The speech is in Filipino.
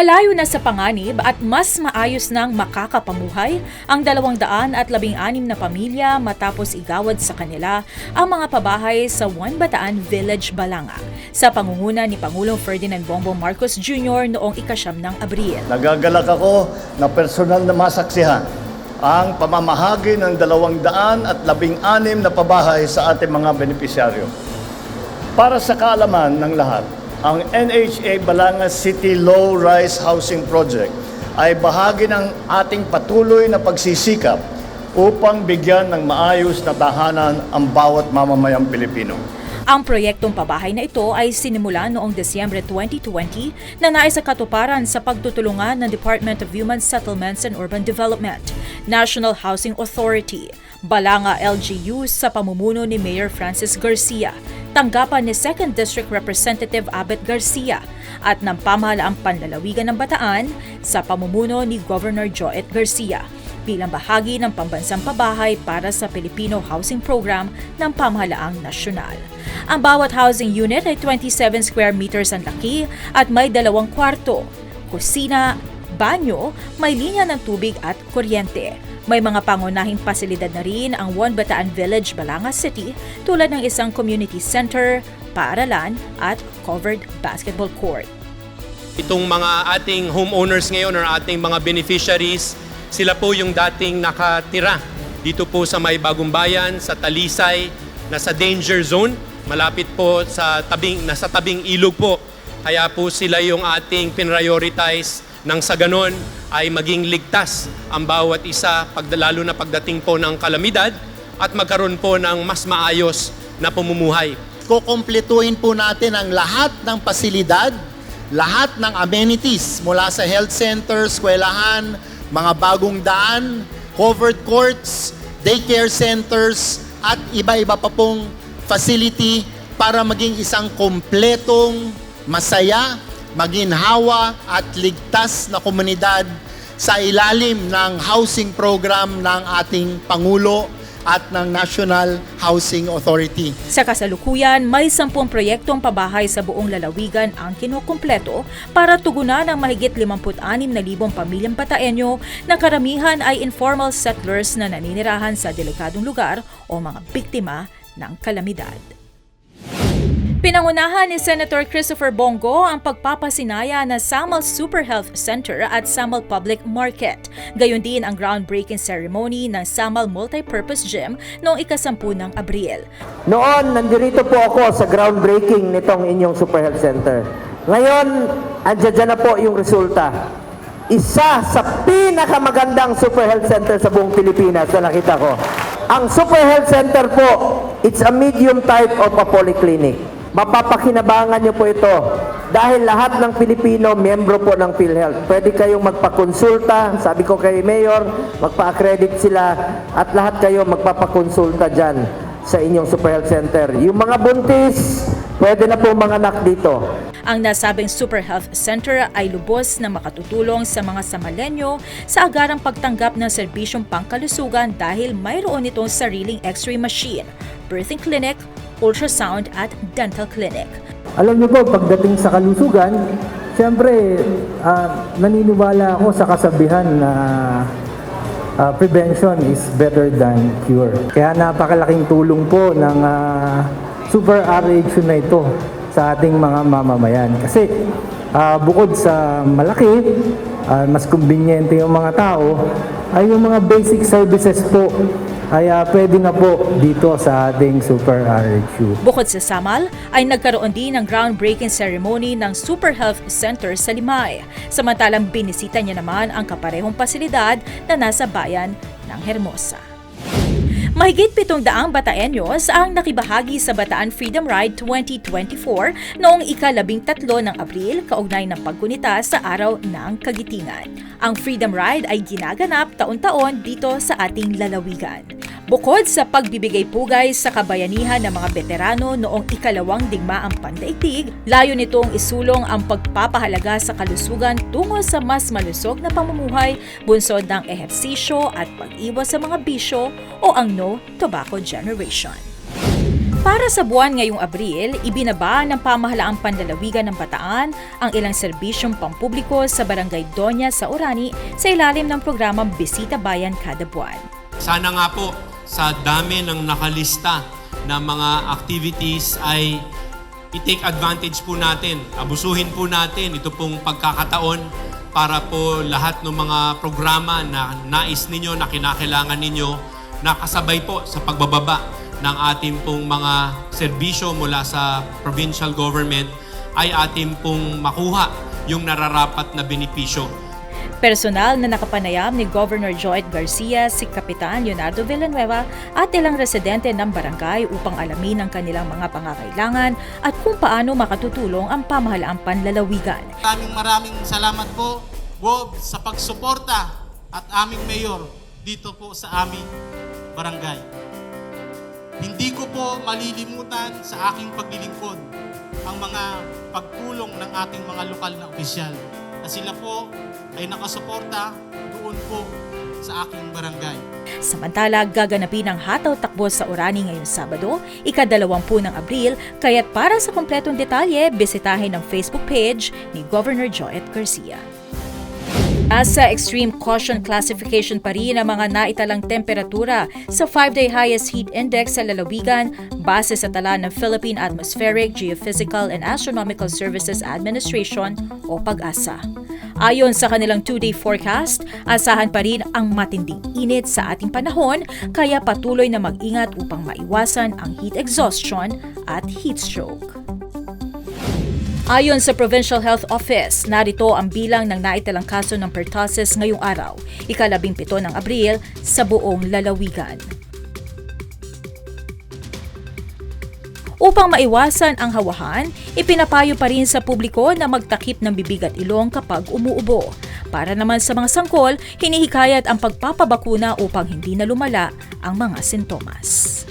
Malayo na sa panganib at mas maayos nang makakapamuhay ang dalawang daan at labing anim na pamilya matapos igawad sa kanila ang mga pabahay sa One Bataan Village, Balanga sa pangunguna ni Pangulong Ferdinand Bongbong Marcos Jr. noong ikasyam ng Abril. Nagagalak ako na personal na masaksihan ang pamamahagi ng dalawang daan at labing anim na pabahay sa ating mga benepisyaryo. Para sa kaalaman ng lahat, ang NHA Balanga City Low Rise Housing Project ay bahagi ng ating patuloy na pagsisikap upang bigyan ng maayos na tahanan ang bawat mamamayang Pilipino. Ang proyektong pabahay na ito ay sinimula noong Desyembre 2020 na nais sa katuparan sa pagtutulungan ng Department of Human Settlements and Urban Development, National Housing Authority, Balanga LGU sa pamumuno ni Mayor Francis Garcia, tanggapan ni 2nd District Representative Abet Garcia at ng pamahalaang panlalawigan ng Bataan sa pamumuno ni Governor Joet Garcia bilang bahagi ng pambansang pabahay para sa Filipino Housing Program ng pamahalaang nasyonal. Ang bawat housing unit ay 27 square meters ang laki at may dalawang kwarto, kusina, banyo, may linya ng tubig at kuryente. May mga pangunahing pasilidad na rin ang One Bataan Village, Balanga City tulad ng isang community center, paaralan at covered basketball court. Itong mga ating homeowners ngayon or ating mga beneficiaries, sila po yung dating nakatira dito po sa may bagong bayan, sa Talisay, nasa danger zone, malapit po sa tabing, nasa tabing ilog po. Kaya po sila yung ating pinrioritize nang sa ganon ay maging ligtas ang bawat isa, pag, na pagdating po ng kalamidad at magkaroon po ng mas maayos na pamumuhay. kukumpletuhin po natin ang lahat ng pasilidad, lahat ng amenities mula sa health center, eskwelahan, mga bagong daan, covered courts, daycare centers, at iba-iba pa pong facility para maging isang kompletong, masaya, maginhawa at ligtas na komunidad sa ilalim ng housing program ng ating Pangulo at ng National Housing Authority. Sa kasalukuyan, may sampung proyektong pabahay sa buong lalawigan ang kinukumpleto para tugunan ang mahigit 56,000 pamilyang Bataenyo na karamihan ay informal settlers na naninirahan sa delikadong lugar o mga biktima ng kalamidad. Pinangunahan ni Senator Christopher Bongo ang pagpapasinaya ng Samal Super Health Center at Samal Public Market. Gayon din ang groundbreaking ceremony ng Samal Multipurpose Gym noong ikasampu ng Abril. Noon, nandito po ako sa groundbreaking nitong inyong Super Health Center. Ngayon, andyan dyan na po yung resulta. Isa sa pinakamagandang Super Health Center sa buong Pilipinas na nakita ko. Ang Super Health Center po, it's a medium type of a polyclinic. Mapapakinabangan niyo po ito dahil lahat ng Pilipino miyembro po ng PhilHealth. Pwede kayong magpakonsulta, sabi ko kay Mayor, magpa-accredit sila at lahat kayo magpapakonsulta dyan sa inyong Super Health Center. Yung mga buntis, pwede na po mga anak dito. Ang nasabing Super Health Center ay lubos na makatutulong sa mga Samalenyo sa agarang pagtanggap ng serbisyong pangkalusugan dahil mayroon itong sariling x-ray machine, birthing clinic, ultrasound at dental clinic. Alam niyo po, pagdating sa kalusugan, siyempre, ah, naniniwala ako sa kasabihan na ah, prevention is better than cure. Kaya napakalaking tulong po ng ah, Super RH na ito sa ating mga mamamayan. Kasi ah, bukod sa malaki, ah, mas kumbinyente yung mga tao, ay yung mga basic services po ay ah, pwede na po dito sa ating Super RHU. Bukod sa Samal, ay nagkaroon din ng groundbreaking ceremony ng Super Health Center sa Limay. Samantalang binisita niya naman ang kaparehong pasilidad na nasa bayan ng Hermosa. Mahigit pitong daang Bataenyos ang nakibahagi sa Bataan Freedom Ride 2024 noong ikalabing tatlo ng Abril kaugnay ng pagkunita sa Araw ng Kagitingan. Ang Freedom Ride ay ginaganap taon-taon dito sa ating lalawigan. Bukod sa pagbibigay pugay sa kabayanihan ng mga veterano noong ikalawang digmaang pandaigdig, layo nitong isulong ang pagpapahalaga sa kalusugan tungo sa mas malusog na pamumuhay, bunsod ng ehersisyo at pag-iwas sa mga bisyo o ang no tobacco generation. Para sa buwan ngayong Abril, ibinaba ng pamahalaang panlalawigan ng Bataan ang ilang serbisyong pampubliko sa Barangay Doña sa Orani sa ilalim ng programang Bisita Bayan Kada Buwan. Sana nga po sa dami ng nakalista na mga activities ay i-take advantage po natin, abusuhin po natin ito pong pagkakataon para po lahat ng mga programa na nais ninyo, na kinakailangan ninyo, nakasabay po sa pagbababa ng ating pong mga serbisyo mula sa provincial government ay ating pong makuha yung nararapat na benepisyo Personal na nakapanayam ni Governor Joet Garcia si Kapitan Leonardo Villanueva at ilang residente ng barangay upang alamin ang kanilang mga pangangailangan at kung paano makatutulong ang pamahalaang panlalawigan. Maraming maraming salamat po, Bob, sa pagsuporta at aming mayor dito po sa aming barangay. Hindi ko po malilimutan sa aking paglilingkod ang mga pagtulong ng ating mga lokal na opisyal na sila po ay nakasuporta doon po sa aking barangay. Samantala, gaganapin ang hataw takbo sa Orani ngayong Sabado, ikadalawampu ng Abril, kaya't para sa kompletong detalye, bisitahin ang Facebook page ni Governor Joet Garcia. Nasa extreme caution classification pa rin ang mga naitalang temperatura sa 5-day highest heat index sa lalawigan base sa tala ng Philippine Atmospheric, Geophysical and Astronomical Services Administration o PAG-ASA. Ayon sa kanilang 2-day forecast, asahan pa rin ang matinding init sa ating panahon kaya patuloy na mag-ingat upang maiwasan ang heat exhaustion at heat stroke. Ayon sa Provincial Health Office, narito ang bilang ng naitalang kaso ng pertussis ngayong araw, ikalabing pito ng Abril, sa buong lalawigan. Upang maiwasan ang hawahan, ipinapayo pa rin sa publiko na magtakip ng bibig at ilong kapag umuubo. Para naman sa mga sangkol, hinihikayat ang pagpapabakuna upang hindi na lumala ang mga sintomas.